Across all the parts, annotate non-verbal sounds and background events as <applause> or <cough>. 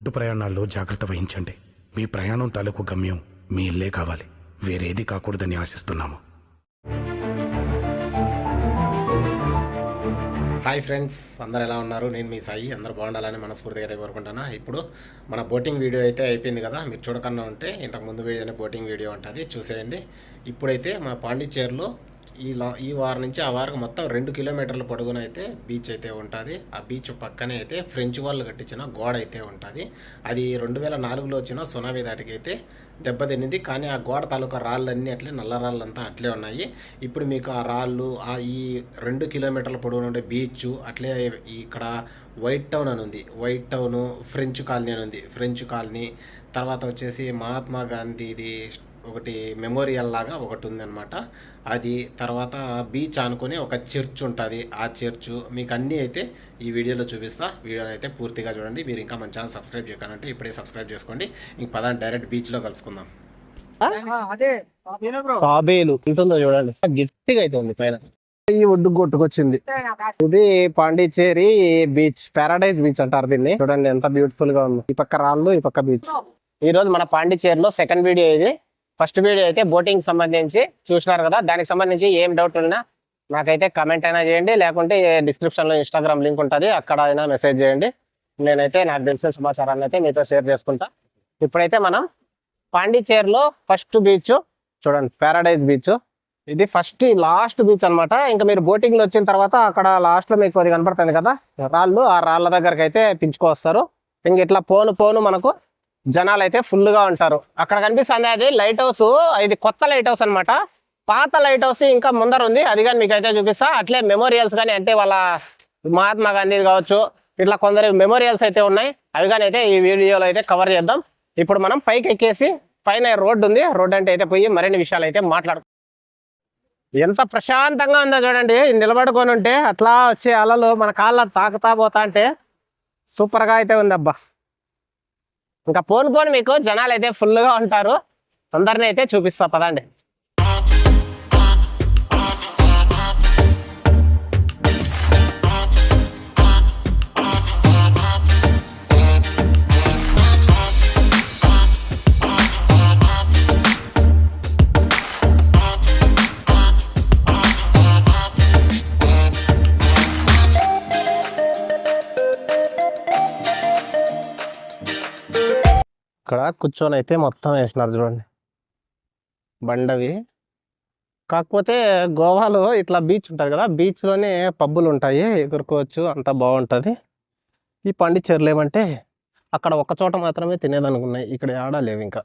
Road ప్రయాణాల్లో జాగ్రత్త వహించండి. మీ ప్రయాణం తాలూకు గమ్యం మీ ఇల్లే కావాలి. వేరేది కాకూడదని ఆశిస్తున్నాము. హాయ్ ఫ్రెండ్స్ అందరు ఎలా ఉన్నారు? నేను మీ సాయి. అందరు బాగుండాలని మనస్ఫూర్తిగా అయితే కోరుకుంటున్నా. ఇప్పుడు మన బోటింగ్ వీడియో అయితే అయిపోయింది కదా. మీరు చూడకుండా ఉంటే ఇంతకు ముందు వీడియోనే బోటింగ్ వీడియో ఉంటుంది చూసేయండి. ఇప్పుడైతే మన పాండిచ్చేరిలో ఈ లా ఈ వారం నుంచి ఆ వారం మొత్తం రెండు కిలోమీటర్ల పొడుగున అయితే బీచ్ అయితే ఉంటుంది. ఆ బీచ్ పక్కనే అయితే ఫ్రెంచ్ వాళ్ళు కట్టించిన గోడ అయితే ఉంటుంది. అది రెండు వేల నాలుగులో వచ్చిన సునామీ దాటికి అయితే దెబ్బతిన్నింది కానీ ఆ గోడ తాలూకా రాళ్ళన్నీ అట్లే నల్ల రాళ్ళంతా అట్లే ఉన్నాయి. ఇప్పుడు మీకు ఆ రాళ్ళు ఆ ఈ రెండు కిలోమీటర్ల పొడవున ఉండే బీచ్ అట్లే ఇక్కడ వైట్ టౌన్ అని ఉంది. వైట్ టౌన్ ఫ్రెంచ్ కాలనీ అని ఉంది. ఫ్రెంచ్ కాలనీ తర్వాత వచ్చేసి మహాత్మా గాంధీది ఒకటి మెమోరియల్ లాగా ఒకటి ఉందన్నమాట. అది తర్వాత బీచ్ ఆనుకొని ఒక చర్చ్ ఉంటుంది. ఆ చర్చ్ మీకు అన్నీ అయితే ఈ వీడియోలో చూపిస్తా. వీడియోని అయితే పూర్తిగా చూడండి. మీరు ఇంకా మన ఛానల్ సబ్స్క్రైబ్ చేయకంటే ఇప్పుడే సబ్స్క్రైబ్ చేసుకోండి. ఇంక పదాన్ని డైరెక్ట్ బీచ్లో కలుసుకుందాం. అదే బ్రో? తాబేలు ఉంటుందో చూడండి. గట్టిగా అయితే ఉంది పైన. ఈ ఒడ్డు కొట్టుకొచ్చింది. ఇది పాండిచ్చేరి బీచ్ పారాడైజ్ బీచ్ అంటారు దీన్ని. చూడండి ఎంత బ్యూటిఫుల్గా ఉంది. ఈ పక్క రాళ్ళు ఈ పక్క బీచ్. ఈ రోజు మన పాండిచ్చేరిలో సెకండ్ వీడియో ఇది. ఫస్ట్ వీడియో అయితే బోటింగ్ సంబంధించి చూసినారు కదా దానికి సంబంధించి ఏం డౌట్ ఉన్నా నాకైతే కమెంట్ అయినా చేయండి లేకుంటే డిస్క్రిప్షన్లో ఇన్స్టాగ్రామ్ లింక్ ఉంటుంది అక్కడ అయినా మెసేజ్ చేయండి. నేనైతే నాకు తెలిసిన సమాచారాన్ని అయితే మీతో షేర్ చేసుకుంటా. ఇప్పుడైతే మనం పాండిచ్చేరిలో ఫస్ట్ బీచ్ చూడండి పారాడైజ్ బీచ్ ఇది ఫస్ట్ లాస్ట్ బీచ్ అనమాట ఇంకా మీరు బోటింగ్లో వచ్చిన తర్వాత అక్కడ లాస్ట్లో మీకు అది కనపడుతుంది కదా రాళ్ళు ఆ రాళ్ళ దగ్గరకు అయితే పిలుచుకొస్తారు ఇంక ఇట్లా పోను పోను మనకు జనాలు అయితే ఫుల్గా ఉంటారు. అక్కడ కనిపిస్తుంది అది లైట్ హౌస్. ఇది కొత్త లైట్ హౌస్ అనమాట పాత లైట్ హౌస్ ఇంకా ముందర ఉంది. అది కానీ మీకు అయితే చూపిస్తా. అట్లే మెమోరియల్స్ కానీ అంటే వాళ్ళ మహాత్మా గాంధీ కావచ్చు ఇట్లా కొందరు మెమోరియల్స్ అయితే ఉన్నాయి. అవి కానీ అయితే ఈ వీడియోలో అయితే కవర్ చేద్దాం. ఇప్పుడు మనం పైకి ఎక్కేసి పైన రోడ్డు ఉంది. రోడ్డు అంటే అయితే పోయి మరిన్ని విషయాలు అయితే మాట్లాడు ఎంత ప్రశాంతంగా ఉందో చూడండి. నిలబడుకొని ఉంటే అట్లా వచ్చే అలలు మన కాళ్ళ తాకుతా పోతా అంటే సూపర్గా అయితే ఉంది అబ్బా ఇంకా పోను పోను మీకు జనాలు అయితే ఫుల్గా గా ఉంటారు. అందరిని అయితే చూపిస్తా పదండి. కూర్చొని అయితే మొత్తం వేసినారు చూడండి. బండవి. కాకపోతే గోవాలో ఇట్లా బీచ్ ఉంటుంది కదా బీచ్లోనే పబ్బులు ఉంటాయి ఎగురుకోవచ్చు అంతా బాగుంటుంది. ఈ పండిచేరులు ఏమంటే అక్కడ ఒక చోట మాత్రమే తినేదనుకున్నాయి ఇక్కడ ఆడలేవు ఇంకా.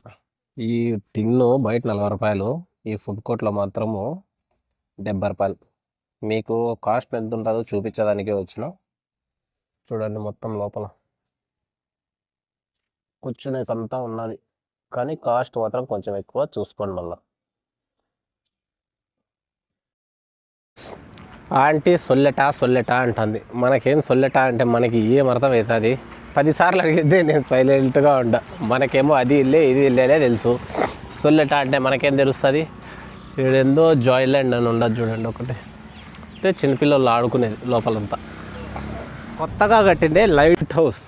ఈ టిన్ను బయట నలభై రూపాయలు ఈ ఫుడ్ కోర్ట్లో మాత్రము డెబ్బై రూపాయలు. మీకు కాస్ట్ ఎంత ఉంటుందో చూపించడానికే వచ్చినాం. చూడండి మొత్తం లోపల. కూర్చునేకంతా ఉన్నది. కానీ కాస్ట్ మాత్రం కొంచెం ఎక్కువ చూసుకోండి మళ్ళీ. ఆంటీ సొల్లెట సొల్లెట అంటుంది. మనకేం సొల్లెట అంటే మనకి ఏం అర్థం అవుతుంది పదిసార్లు అడిగితే నేను సైలెంట్గా ఉండ. మనకేమో అది ఇల్లే ఇది ఇల్లేలే తెలుసు. సొల్లెట అంటే మనకేం తెలుస్తుంది? ఈడెందో జాయిలాండ్ అని ఉండదు చూడండి ఒకటి. అయితే చిన్నపిల్లలు ఆడుకునేది లోపలంతా. కొత్తగా కట్టిండే లైట్ హౌస్.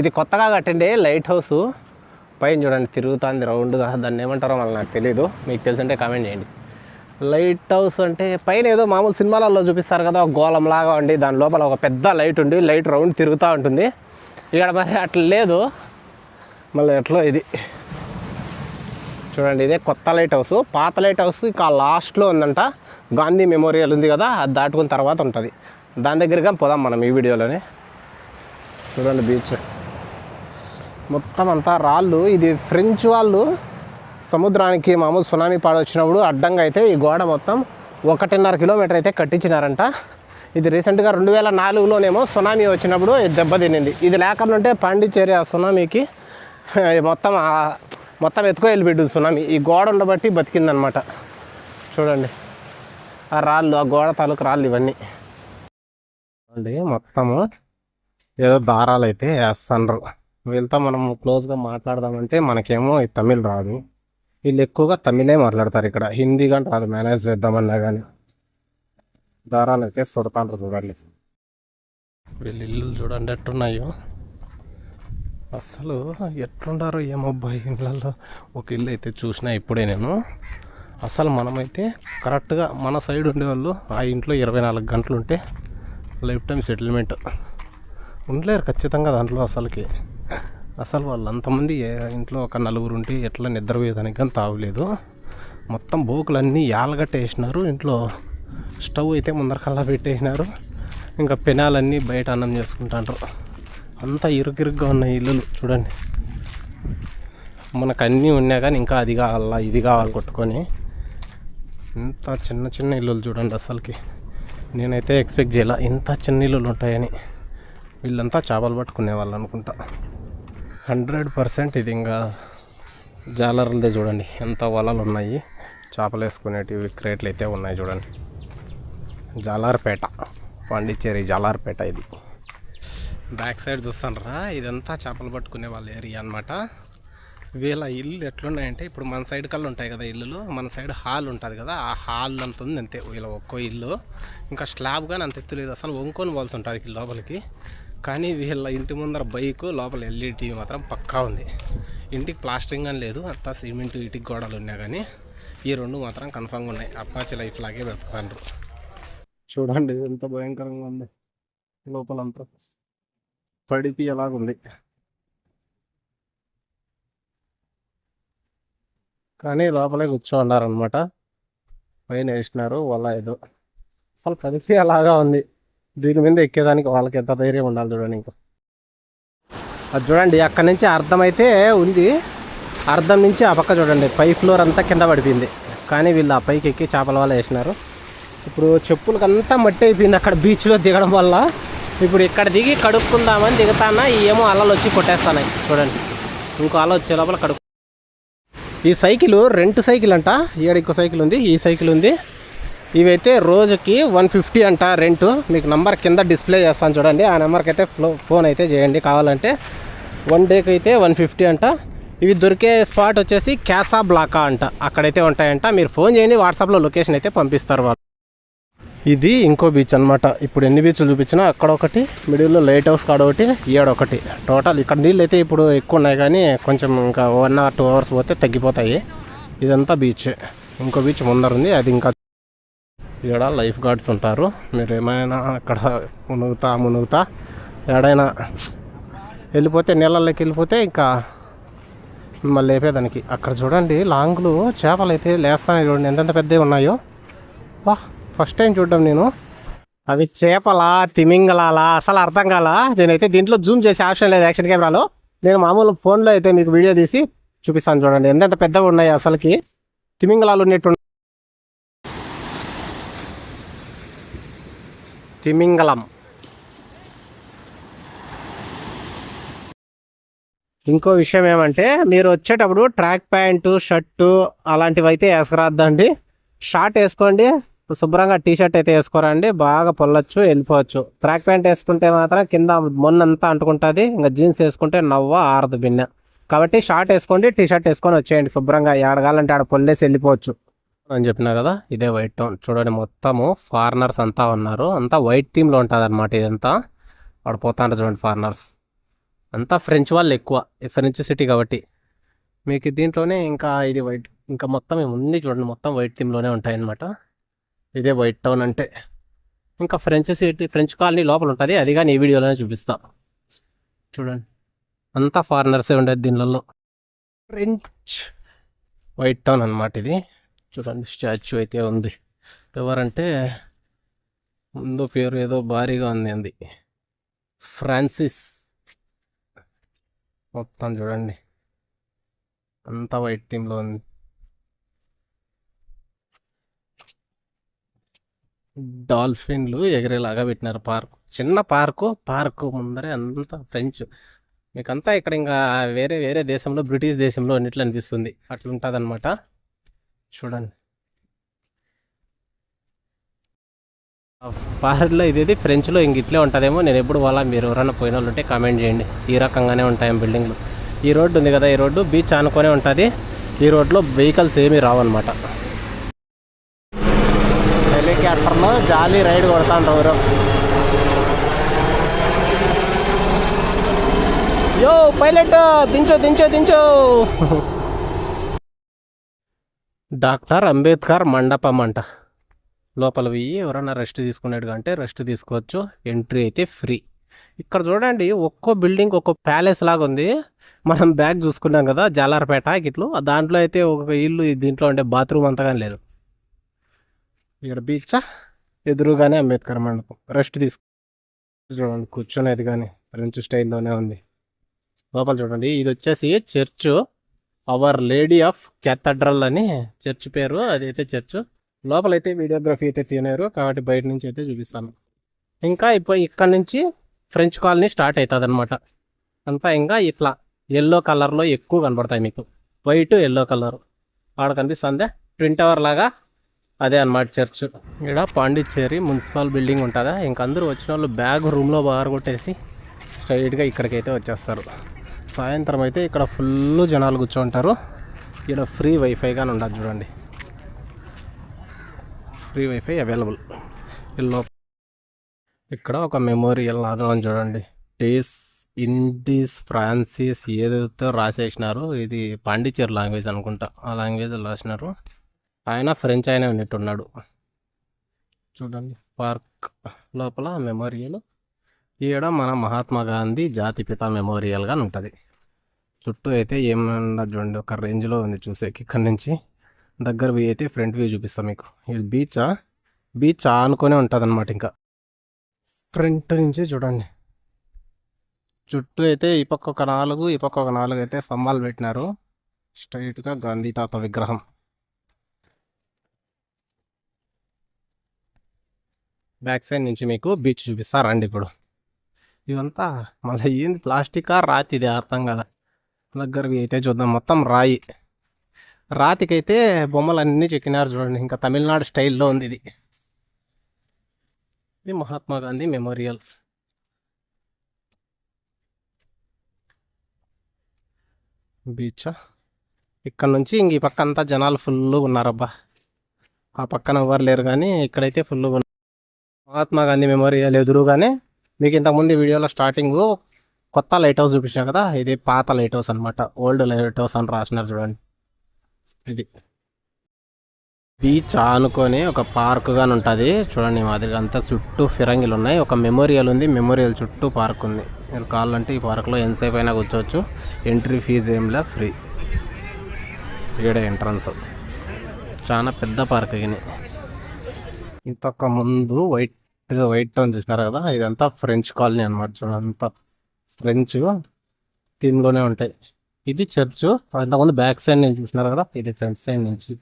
ఇది కొత్తగా కట్టిండే లైట్ హౌస్. పైన చూడండి తిరుగుతుంది రౌండ్గా దాన్ని ఏమంటారో మళ్ళీ నాకు తెలియదు మీకు తెలిసింటే కామెంట్ చేయండి. లైట్ హౌస్ అంటే పైన ఏదో మామూలు సినిమాలలో చూపిస్తారు కదా ఒక గోళంలాగా ఉండి దాని లోపల ఒక పెద్ద లైట్ ఉండి లైట్ రౌండ్ తిరుగుతూ ఉంటుంది. ఇక్కడ మరి అట్లా లేదు. మళ్ళీ ఎట్లో ఇది? చూడండి ఇదే కొత్త లైట్ హౌస్. పాత లైట్ హౌస్ ఇంకా లాస్ట్లో ఉందంట. గాంధీ మెమోరియల్ ఉంది కదా అది దాటుకున్న తర్వాత ఉంటుంది. దాని దగ్గరగా పోదాం మనం ఈ వీడియోలోనే. చూడండి బీచ్. మొత్తం అంతా రాళ్ళు. ఇది ఫ్రెంచ్ వాళ్ళు సముద్రానికి మామూలు సునామీ పాడొచ్చినప్పుడు అడ్డంగా అయితే ఈ గోడ మొత్తం ఒకటిన్నర కిలోమీటర్ అయితే కట్టించినారంట. ఇది రీసెంట్గా రెండు వేల నాలుగులోనేమో సునామీ వచ్చినప్పుడు ఇది దెబ్బతినింది ఇది లేకుండా ఉంటే పాండిచ్చేరి ఆ సునామీకి <laughs> మొత్తం మొత్తం ఎత్తుకో వెళ్ళిపెట్టు సునామీ. ఈ గోడ ఉండబట్టి బతికిందనమాట. చూడండి. ఆ రాళ్ళు ఆ గోడ తాలూకు రాళ్ళు ఇవన్నీ. అండి మొత్తము ఏదో దారాలు అయితే వేస్తున్నారు. వీళ్ళతో మనం క్లోజ్గా మాట్లాడదామంటే మనకేమో ఈ తమిళ్ రాదు. వీళ్ళు ఎక్కువగా తమిళే మాట్లాడతారు ఇక్కడ. హిందీ కానీ రాదు. మేనేజ్ చేద్దామన్నా కానీ దారాలు అయితే సుడతాండ్రు చూడండి. వీళ్ళు ఇల్లు చూడండి ఎట్టున్నాయో. అసలు ఎట్లుండారో ఏమబ్బాయి ఇళ్ళల్లో. ఒక ఇల్లు అయితే చూసినా ఇప్పుడే నేను. అసలు మనమైతే కరెక్ట్గా మన సైడ్ ఉండేవాళ్ళు ఆ ఇంట్లో ఇరవై నాలుగు గంటలు ఉంటే లైఫ్ టైం సెటిల్మెంట్. ఉండలేరు ఖచ్చితంగా దాంట్లో అసలుకి. అసలు వాళ్ళు అంతమంది ఇంట్లో ఒక నలుగురు ఉంటే ఎట్లా నిద్రపోయేదానికి కానీ తావలేదు మొత్తం బోకులన్నీ యాలగట్టేసినారు. ఇంట్లో స్టవ్ అయితే ముందరకల్లా పెట్టేసినారు. ఇంకా పెనాలన్నీ బయట అన్నం చేసుకుంటాండ్రు. అంతా ఇరుకిరుగ్గా ఉన్న ఇల్లులు చూడండి. మనకు అన్నీ ఉన్నా కానీ ఇంకా అది కావాలా ఇది కావాలి కొట్టుకొని. ఇంత చిన్న చిన్న ఇల్లులు చూడండి అసలుకి. నేనైతే ఎక్స్పెక్ట్ చేయాల ఇంత చిన్న ఇల్లులు ఉంటాయని. వీళ్ళంతా చేపలు పట్టుకునే వాళ్ళు అనుకుంటా. హండ్రెడ్ పర్సెంట్ ఇది ఇంకా జాలర్లదే చూడండి. ఎంత వలలు ఉన్నాయి. చేపలు వేసుకునేటివి క్రేట్లు అయితే ఉన్నాయి చూడండి. జాలార్పేట పాండిచ్చేరి జాలార్పేట ఇది. బ్యాక్ సైడ్ చూస్తానరా ఇదంతా చేపలు పట్టుకునే వాళ్ళ ఏరియా అనమాట వీళ్ళ ఇల్లు ఎట్లున్నాయంటే ఇప్పుడు మన సైడ్ కల్లా ఉంటాయి కదా ఇల్లులు మన సైడ్ హాల్ ఉంటుంది కదా ఆ హాల్ అంత ఉంది అంతే. వీళ్ళ ఒక్కో ఇల్లు. ఇంకా స్లాబ్ కానీ అంత ఎత్తు లేదు. అసలు వంకొని వాల్సి ఉంటుంది లోపలికి. కానీ వీళ్ళ ఇంటి ముందర బైకు లోపల ఎల్ఈడి మాత్రం పక్కా ఉంది. ఇంటికి ప్లాస్టరింగ్ అని లేదు అంతా సిమెంట్ ఇటుకి గోడలు ఉన్నాయి కానీ ఈ రెండు మాత్రం కన్ఫామ్గా ఉన్నాయి. అప్పాచి లైఫ్ లాగే పెడతారు చూడండి ఎంత భయంకరంగా ఉంది లోపలంతా. పడిపి ఎలాగుంది కానీ లోపలే కూర్చోన్నారనమాట పైన వేసినారు వల్ల ఏదో. అసలు పడిపి అలాగా ఉంది. దీని మీద ఎక్కేదానికి వాళ్ళకి ఎంత ధైర్యం ఉండాలి చూడండి ఇంకా. అది చూడండి అక్కడి నుంచి అర్థం అయితే ఉంది. అర్థం నుంచి ఆ పక్క చూడండి పై ఫ్లోర్ అంతా కింద పడిపోయింది. కానీ వీళ్ళు ఆ పైకి ఎక్కి చేపల వల్ల వేసినారు. ఇప్పుడు చెప్పులకు అంతా మట్టి అయిపోయింది అక్కడ బీచ్లో దిగడం వల్ల. ఇప్పుడు ఇక్కడ దిగి కడుక్కుందామని దిగుతానా ఏమో అలలు వచ్చి కొట్టేస్తానాయి చూడండి. ఇంకో అల వచ్చే లోపల కడుక్కు ఈ సైకిల్ రెంట్ సైకిల్ అంట ఈడ ఇంకో సైకిల్ ఉంది ఈ సైకిల్ ఉంది. ఇవైతే రోజుకి వన్ ఫిఫ్టీ అంట రెంటు. మీకు నంబర్ కింద డిస్ప్లే చేస్తాను చూడండి. ఆ నెంబర్కి అయితే ఫ్లో ఫోన్ అయితే చేయండి. కావాలంటే వన్ డేకి అయితే వన్ ఫిఫ్టీ అంట. ఇవి దొరికే స్పాట్ వచ్చేసి క్యాసా బ్లాకా అంట. అక్కడైతే ఉంటాయంట. మీరు ఫోన్ చేయండి. వాట్సాప్లో లొకేషన్ అయితే పంపిస్తారు వాళ్ళు. ఇది ఇంకో బీచ్ అన్నమాట. ఇప్పుడు ఎన్ని బీచ్లు చూపించినా అక్కడ ఒకటి మిడిల్లో లైట్ హౌస్ కాడ ఒకటి ఈడొకటి టోటల్ ఇక్కడ నీళ్ళు అయితే ఇప్పుడు ఎక్కువ ఉన్నాయి కానీ కొంచెం ఇంకా వన్ అవర్ టూ అవర్స్ పోతే తగ్గిపోతాయి. ఇదంతా బీచ్. ఇంకో బీచ్ ముందర ఉంది అది ఇంకా ఇక్కడ లైఫ్ గార్డ్స్ ఉంటారు. మీరు ఏమైనా అక్కడ మునుగుతా మునుగుతా ఎడైనా వెళ్ళిపోతే నీళ్ళలోకి వెళ్ళిపోతే ఇంకా మిమ్మల్ని లేపేదానికి. అక్కడ చూడండి లాంగ్లు చేపలు అయితే లేస్తానే చూడండి. ఎంతెంత పెద్దవి ఉన్నాయో. వా ఫస్ట్ టైం చూడడం నేను. అవి చేపలా తిమింగలాలా అసలు అర్థం కాల? నేనైతే దీంట్లో జూమ్ చేసే ఆప్షన్ లేదు యాక్షన్ కెమెరాలో. నేను మామూలు ఫోన్లో అయితే మీకు వీడియో తీసి చూపిస్తాను చూడండి. ఎంతెంత పెద్దగా ఉన్నాయి అసలుకి? తిమింగలాలు ఉన్నట్టు తిమింగలం ఇంకో విషయం ఏమంటే మీరు వచ్చేటప్పుడు ట్రాక్ ప్యాంటు షర్టు అలాంటివి అయితే వేసుకురాద్దండి. షార్ట్ వేసుకోండి శుభ్రంగా టీ షర్ట్ అయితే వేసుకోరండి బాగా పొల్లొచ్చు వెళ్ళిపోవచ్చు. ట్రాక్ ప్యాంట్ వేసుకుంటే మాత్రం కింద మొన్నంతా అంటుకుంటుంది ఇంకా జీన్స్ వేసుకుంటే నవ్వ ఆరదు బిన్నె. కాబట్టి షార్ట్ వేసుకోండి టీ షర్ట్ వేసుకొని వచ్చేయండి శుభ్రంగా. ఏడగాలంటే ఆడ పొల్లేసి వెళ్ళిపోవచ్చు. అని చెప్పినా కదా ఇదే వైట్ టౌన్. చూడండి మొత్తము ఫారినర్స్ అంతా ఉన్నారు. అంతా వైట్ థీమ్లో ఉంటుంది అనమాట ఇదంతా. వాడు పోతాంటారు చూడండి ఫారినర్స్. అంతా ఫ్రెంచ్ వాళ్ళు ఎక్కువ ఈ ఫ్రెంచ్ సిటీ కాబట్టి. మీకు దీంట్లోనే ఇంకా ఇది వైట్ ఇంకా మొత్తం ఉంది చూడండి మొత్తం వైట్ థీమ్లోనే ఉంటాయన్నమాట. ఇదే వైట్ టౌన్ అంటే. ఇంకా ఫ్రెంచ్ సిటీ ఫ్రెంచ్ కాలనీ లోపల ఉంటుంది. అది కానీ ఈ వీడియోలోనే చూపిస్తా. చూడండి అంతా ఫారినర్సే ఉండేది దీనిలలో. ఫ్రెంచ్ వైట్ టౌన్ అన్నమాట ఇది. చూడండి స్టాచ్యూ అయితే ఉంది. ఎవరంటే ముందు పేరు ఏదో భారీగా ఉంది అంది. ఫ్రాన్సిస్. మొత్తం చూడండి. అంతా వైట్ థీమ్లో ఉంది. డాల్ఫిన్లు ఎగిరేలాగా పెట్టినారు పార్క్. చిన్న పార్కు పార్కు ముందరే అంతా ఫ్రెంచ్. మీకంతా ఇక్కడ ఇంకా వేరే వేరే దేశంలో బ్రిటిష్ దేశంలో ఉన్నట్లు అనిపిస్తుంది. అట్లుంటుంది అనమాట చూడండి. ఫారెన్లో ఇదేది? ఫ్రెంచ్లో ఇంక ఇట్లే ఉంటుందేమో. నేను ఎప్పుడు వాళ్ళ మీరు ఎవరైనా పోయిన వాళ్ళు ఉంటే కామెంట్ చేయండి. ఈ రకంగానే ఉంటాయి బిల్డింగ్లు. ఈ రోడ్డు ఉంది కదా ఈ రోడ్డు బీచ్ ఆనుకొనే ఉంటుంది. ఈ రోడ్లో వెహికల్స్ ఏమీ రావన్నమాట. హెలికాప్టర్లో జాలీ రైడ్ కొడతాండ్రు ఎవరు. Yo pilot! దించో దించో దించో! డాక్టర్ అంబేద్కర్ మండపం అంట. లోపల పోయి ఎవరైనా రెస్ట్ తీసుకునేట్టుగా అంటే రెస్ట్ తీసుకోవచ్చు. ఎంట్రీ అయితే ఫ్రీ. ఇక్కడ చూడండి ఒక్కో బిల్డింగ్ ఒక్కో ప్యాలెస్ లాగా ఉంది. మనం బ్యాగ్ చూసుకున్నాం కదా జాలార్పేట ఇట్లు దాంట్లో అయితే ఒక ఇల్లు దీంట్లో ఉండే బాత్రూమ్ అంతగా లేదు. ఇక్కడ బీచ్ ఎదురుగానే అంబేద్కర్ మండపం. రెస్ట్ తీసుకో చూడండి కూర్చునేది కానీ ఫ్రెంచ్ స్టైల్లోనే ఉంది. లోపల చూడండి ఇది వచ్చేసి church. Our lady of cathedral అని చర్చ్ పేరు అదైతే చర్చ్. లోపలైతే వీడియోగ్రఫీ అయితే తినారు కాబట్టి బయట నుంచి అయితే చూపిస్తాను. ఇంకా ఇప్పుడు ఇక్కడ నుంచి ఫ్రెంచ్ కాలనీ స్టార్ట్ అవుతుంది అనమాట అంతా ఇంకా ఇట్లా ఎల్లో కలర్లో ఎక్కువ కనబడతాయి మీకు. వైట్ ఎల్లో కలర్ ఆడ కనిపిస్తుందే? ట్విన్ టవర్ లాగా అదే అన్నమాట చర్చ్. ఇక్కడ పాండిచ్చేరి మున్సిపల్ బిల్డింగ్ ఉంటుందా? ఇంక అందరూ వచ్చిన వాళ్ళు బ్యాగ్ రూమ్లో బాగా కొట్టేసి స్ట్రైట్గా ఇక్కడికైతే వచ్చేస్తారు. సాయంత్రం అయితే ఇక్కడ ఫుల్ జనాలు కూర్చోంటారు. ఇక్కడ ఫ్రీ వైఫై కానీ ఉండదు చూడండి. ఫ్రీ వైఫై అవైలబుల్ ఇల్లు ఇక్కడ ఒక మెమోరియల్ లాగా చూడండి. టేస్ ఇండిస్ ఫ్రాన్సిస్ ఏదైతే రాసేసినారో ఇది పాండిచేరి లాంగ్వేజ్ అనుకుంటా. ఆ లాంగ్వేజ్ రాసినారు. ఆయన ఫ్రెంచ్ ఆయన ఉన్నట్టున్నాడు. చూడండి. పార్క్ లోపల మెమోరియల్ ఈడ మన మహాత్మా గాంధీ జాతిపిత మెమోరియల్గా ఉంటుంది. చుట్టూ అయితే ఏమన్నా చూడండి ఒక రేంజ్లో ఉంది చూసేకి ఇక్కడ నుంచి. దగ్గర వ్యూ అయితే ఫ్రంట్ వ్యూ చూపిస్తాం మీకు. ఇది బీచా బీచ్ ఆనుకొనే ఉంటుంది అనమాట ఇంకా. ఫ్రంట్ నుంచి చూడండి. చుట్టూ అయితే ఈ పక్క ఒక నాలుగు ఈ పక్క ఒక నాలుగు అయితే స్తంభాలు పెట్టినారు. స్ట్రైట్గా గాంధీ తాత విగ్రహం. బ్యాక్ సైడ్ నుంచి మీకు బీచ్ చూపిస్తారండి ఇప్పుడు. ఇదంతా మళ్ళీ ఏంది? ప్లాస్టికా? రాతి ఇది అర్థం కదా దగ్గరవి అయితే చూద్దాం. మొత్తం రాయి. రాతికైతే బొమ్మలు అన్నీ చెక్కినారు చూడండి. ఇంకా తమిళనాడు స్టైల్లో ఉంది ఇది. ఇది మహాత్మా గాంధీ మెమోరియల్. బీచా? ఇక్కడ నుంచి ఇంక ఈ పక్క అంతా జనాలు ఫుల్ ఉన్నారబ్బా. ఆ పక్కన ఎవరు లేరు కానీ ఇక్కడైతే ఫుల్ మహాత్మా గాంధీ మెమోరియల్ ఎదురుగానే మీకు ఇంతకుముందు వీడియోలో స్టార్టింగ్ కొత్త లైట్ హౌస్ చూపించాను కదా ఇది పాత లైట్ హౌస్ అనమాట ఓల్డ్ లైట్ హౌస్ అని రాసినారు చూడండి. ఇది. బీచ్ ఆనుకొని ఒక పార్క్ గాని ఉంటుంది. చూడండి మాదిరిగా అంతా చుట్టూ ఫిరంగిలు ఉన్నాయి. ఒక మెమోరియల్ ఉంది. మెమోరియల్ చుట్టూ పార్క్ ఉంది. మీరు కావాలంటే ఈ పార్క్లో ఎంతసేపు అయినా కూర్చోవచ్చు. ఎంట్రీ ఫీజు ఏంలా ఫ్రీ ఈడే ఎంట్రన్స్ చాలా పెద్ద పార్క్ ఇంతకు ముందు వైట్ ఏదో వైట్ టౌన్ చూసినారు కదా? ఇదంతా ఫ్రెంచ్ కాలనీ అనమాట చూడంతా ఫ్రెంచ్ దీనిలోనే ఉంటాయి. ఇది చర్చ్. అంతకుముందు బ్యాక్ సైడ్ నుంచి చూసినారు కదా? ఇది ఫ్రంట్ సైడ్ నుంచి.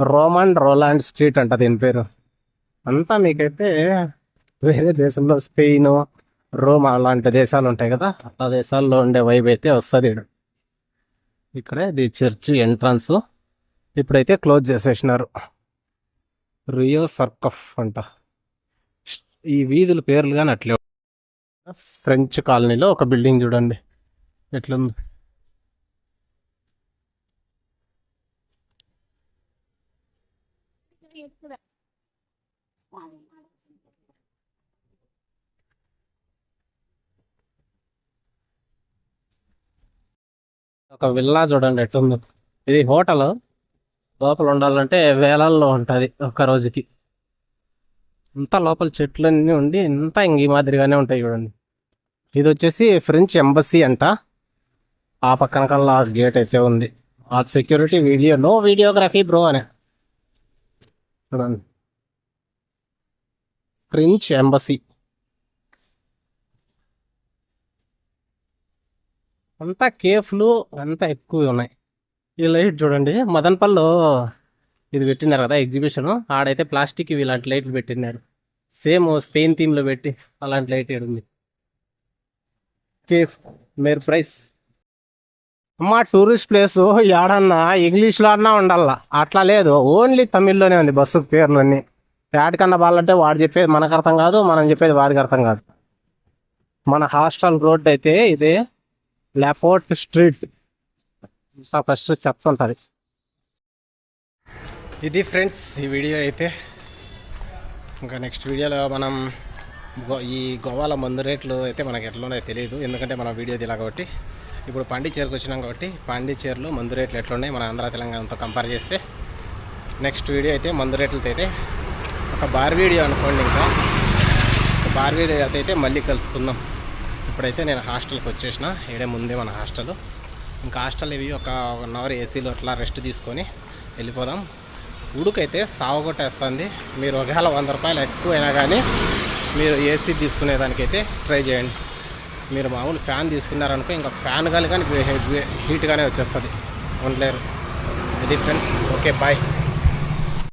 రోమన్ రోలాండ్ స్ట్రీట్ అంట దీని పేరు. అంతా మీకైతే వేరే దేశంలో స్పెయిన్ రోమ్ అలాంటి దేశాలు ఉంటాయి కదా? ఆ దేశాల్లో ఉండే వైబ్ అయితే వస్తుంది ఇక్కడే ఇది చర్చ్ ఎంట్రన్స్ ఇప్పుడైతే క్లోజ్ చేసేసినారు. రియో సర్కఫ్ అంట. ఈ వీధుల పేర్లు కానీ అట్లే ఫ్రెంచ్ కాలనీలో ఒక బిల్డింగ్ చూడండి. ఎట్లుంది? ఒక విల్లా చూడండి ఎట్లుంది. ఇది హోటల్? లోపల ఉండాలంటే వేలల్లో ఉంటుంది ఒక రోజుకి. అంతా లోపల చెట్లన్నీ ఉండి అంతా ఇంక ఈ మాదిరిగానే ఉంటాయి చూడండి. ఇది వచ్చేసి ఫ్రెంచ్ ఎంబసీ అంట. ఆ పక్కన కల్లా గేట్ అయితే ఉంది. ఆ security video no videography bro అని. చూడండి. French embassy. అంతా కేఫ్లు అంతా ఎక్కువ ఉన్నాయి. ఈ లైట్ చూడండి. మదన్పల్లో ఇది పెట్టినారు కదా ఎగ్జిబిషన్. ఆడైతే ప్లాస్టిక్ ఇవి ఇలాంటి లైట్లు పెట్టినారు. సేమ్ స్పెయిన్ థీమ్లో పెట్టి అలాంటి లైట్ ఉంది. కేఫ్ మేర్ ప్రైస్. అమ్మా టూరిస్ట్ ప్లేసు ఏడన్నా ఇంగ్లీష్లో అన్నా ఉండాలా అట్లా లేదు. ఓన్లీ తమిళ్ళోనే ఉంది బస్సు పేర్లన్నీ. అన్నీ వాళ్ళంటే వాడు చెప్పేది మనకు అర్థం కాదు మనం చెప్పేది వాడికి అర్థం కాదు. మన హాస్టల్ రోడ్ అయితే ఇది లాపోర్ట్ స్ట్రీట్. ఫస్ట్ చెప్తుంటుంది ఇది ఫ్రెండ్స్ ఈ వీడియో అయితే ఇంకా నెక్స్ట్ వీడియోలో మనం గో ఈ గోవాల మందు రేట్లు అయితే మనకి ఎట్లా ఉన్నాయో తెలియదు. ఎందుకంటే మనం వీడియో తీలా కాబట్టి. ఇప్పుడు పాండిచేరికి వచ్చినాం కాబట్టి పాండిచేరిలో మందు రేట్లు ఎట్లున్నాయి మన ఆంధ్ర తెలంగాణతో కంపేర్ చేస్తే నెక్స్ట్ వీడియో అయితే మందు రేట్లతో అయితే ఒక బార్ వీడియో అనుకోండి ఇంకా. బార్ వీడియో అయితే మళ్ళీ కలుసుకుందాం. ఇప్పుడైతే నేను హాస్టల్కి వచ్చేసిన. ఏడే ముందే మన హాస్టల్. ఇంకా హాస్టల్ ఇవి ఒక వన్ అవర్ ఏసీలో అట్లా రెస్ట్ తీసుకొని వెళ్ళిపోదాం. ఉడుకైతే సావగొట్టేస్తుంది. మీరు ఒకవేళ వంద రూపాయలు ఎక్కువైనా కానీ మీరు ఏసీ తీసుకునేదానికైతే ట్రై చేయండి. మీరు మామూలు ఫ్యాన్ తీసుకున్నారనుకో ఇంకా ఫ్యాన్ గాలి కానీ హీట్గానే వచ్చేస్తుంది. ఉండలేరు. ఇది ఫ్రెండ్స్ ఓకే బాయ్